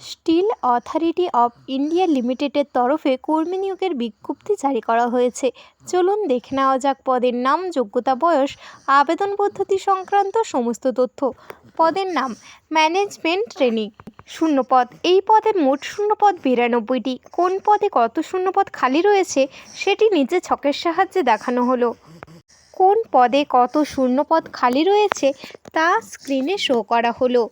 Steel authority of India লিমিটেডের তরফে কর্মী নিয়োগের বিজ্ঞপ্তি জারি করা হয়েছে। চলুন দেখে নেওয়া যাক পদের নাম, যোগ্যতা, বয়স, আবেদন পদ্ধতি সংক্রান্ত সমস্ত তথ্য। পদের নাম, ম্যানেজমেন্ট ট্রেনিং। শূন্যপদ, এই পদের মোট শূন্যপদ বিরানব্বইটি। কোন পদে কত শূন্যপদ খালি রয়েছে, সেটি নিচে ছকের সাহায্যে দেখানো হলো। কোন পদে কত শূন্যপদ খালি রয়েছে, তা স্ক্রিনে শো করা হলো।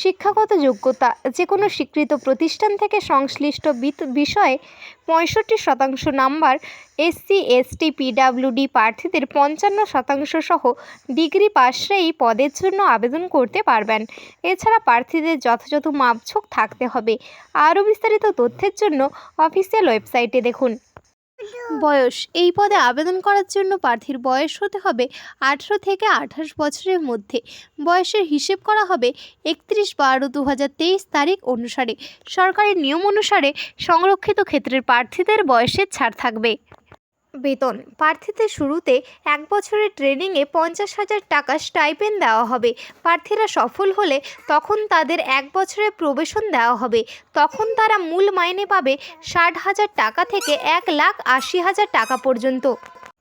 শিক্ষাগত যোগ্যতা যে কোনো স্বীকৃত প্রতিষ্ঠান থেকে সংশ্লিষ্ট বিষয়ে পঁয়ষট্টি শতাংশ নাম্বার এসসি, এসটি, পিডাব্লিউডি প্রার্থীদের পঞ্চান্ন শতাংশ সহ ডিগ্রি পাশরা এই পদের জন্য আবেদন করতে পারবেন। এছাড়া প্রার্থীদের যথাযথ মাপঝোঁক থাকতে হবে। আরও বিস্তারিত তথ্যের জন্য অফিসিয়াল ওয়েবসাইটে দেখুন। বয়স। এই পদে আবেদন করার জন্য প্রার্থীর বয়স হতে হবে আঠেরো থেকে আঠাশ বছরের মধ্যে। বয়সের হিসেব করা হবে একত্রিশ বারো দু তারিখ অনুসারে। সরকারের নিয়ম অনুসারে সংরক্ষিত ক্ষেত্রের প্রার্থীদের বয়সের ছাড় থাকবে। বেতন। প্রার্থীদের শুরুতে এক বছরের ট্রেনিংয়ে পঞ্চাশ হাজার টাকা স্টাইপেন্ড দেওয়া হবে। প্রার্থীরা সফল হলে তখন তাদের এক বছরের প্রবেশন দেওয়া হবে। তখন তারা মূল মাইনে পাবে ষাট হাজার টাকা থেকে এক লাখ আশি হাজার টাকা পর্যন্ত।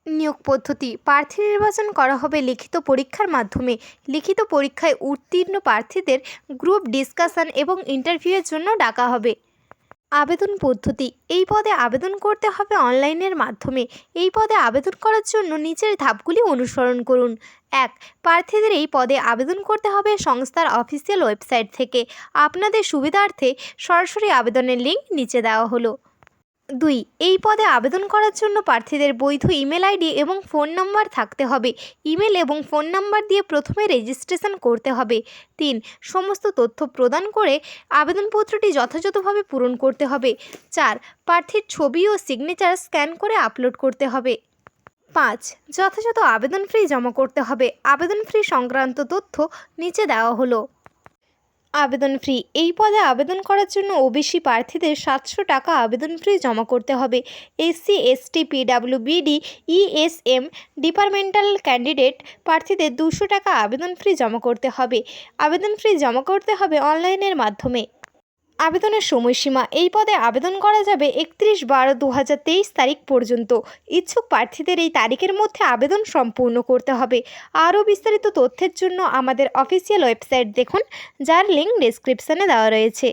নিয়োগ পদ্ধতি। প্রার্থী নির্বাচন করা হবে লিখিত পরীক্ষার মাধ্যমে। লিখিত পরীক্ষায় উত্তীর্ণ প্রার্থীদের গ্রুপ ডিসকাশন এবং ইন্টারভিউয়ের জন্য ডাকা হবে। আবেদন পদ্ধতি। এই পদে আবেদন করতে হবে অনলাইনের মাধ্যমে। এই পদে আবেদন করার জন্য নিচের ধাপগুলি অনুসরণ করুন। এক, প্রার্থীদের এই পদে আবেদন করতে হবে সংস্থার অফিসিয়াল ওয়েবসাইট থেকে। আপনাদের সুবিধার্থে সরাসরি আবেদনের লিঙ্ক নিচে দেওয়া হলো। দুই, এই পদে আবেদন করার জন্য প্রার্থীদের বৈধ ইমেল আইডি এবং ফোন নম্বর থাকতে হবে। ইমেল এবং ফোন নাম্বার দিয়ে প্রথমে রেজিস্ট্রেশন করতে হবে। তিন, সমস্ত তথ্য প্রদান করে আবেদনপত্রটি যথাযথভাবে পূরণ করতে হবে। চার, প্রার্থীর ছবি ও সিগনেচার স্ক্যান করে আপলোড করতে হবে। পাঁচ, যথাযথ আবেদন ফি জমা করতে হবে। আবেদন ফি সংক্রান্ত তথ্য নিচে দেওয়া হলো। আবেদন ফ্রি এই পদে আবেদন করার জন্য ওবিসি প্রার্থীদের সাতশো টাকা আবেদন ফ্রি জমা করতে হবে। এসসি, এসটি, পিডাব্লিউবিডি, ইএসএম, ডিপার্টমেন্টাল ক্যান্ডিডেট প্রার্থীদের দুশো টাকা আবেদন ফ্রি জমা করতে হবে। আবেদন ফ্রি জমা করতে হবে অনলাইনের মাধ্যমে। আবেদনের সময়সীমা। এই পদে আবেদন করা যাবে একত্রিশ বারো দু তারিখ পর্যন্ত। ইচ্ছুক প্রার্থীদের এই তারিখের মধ্যে আবেদন সম্পূর্ণ করতে হবে। আরও বিস্তারিত তথ্যের জন্য আমাদের অফিসিয়াল ওয়েবসাইট দেখুন, যার লিঙ্ক ডেসক্রিপশানে দেওয়া রয়েছে।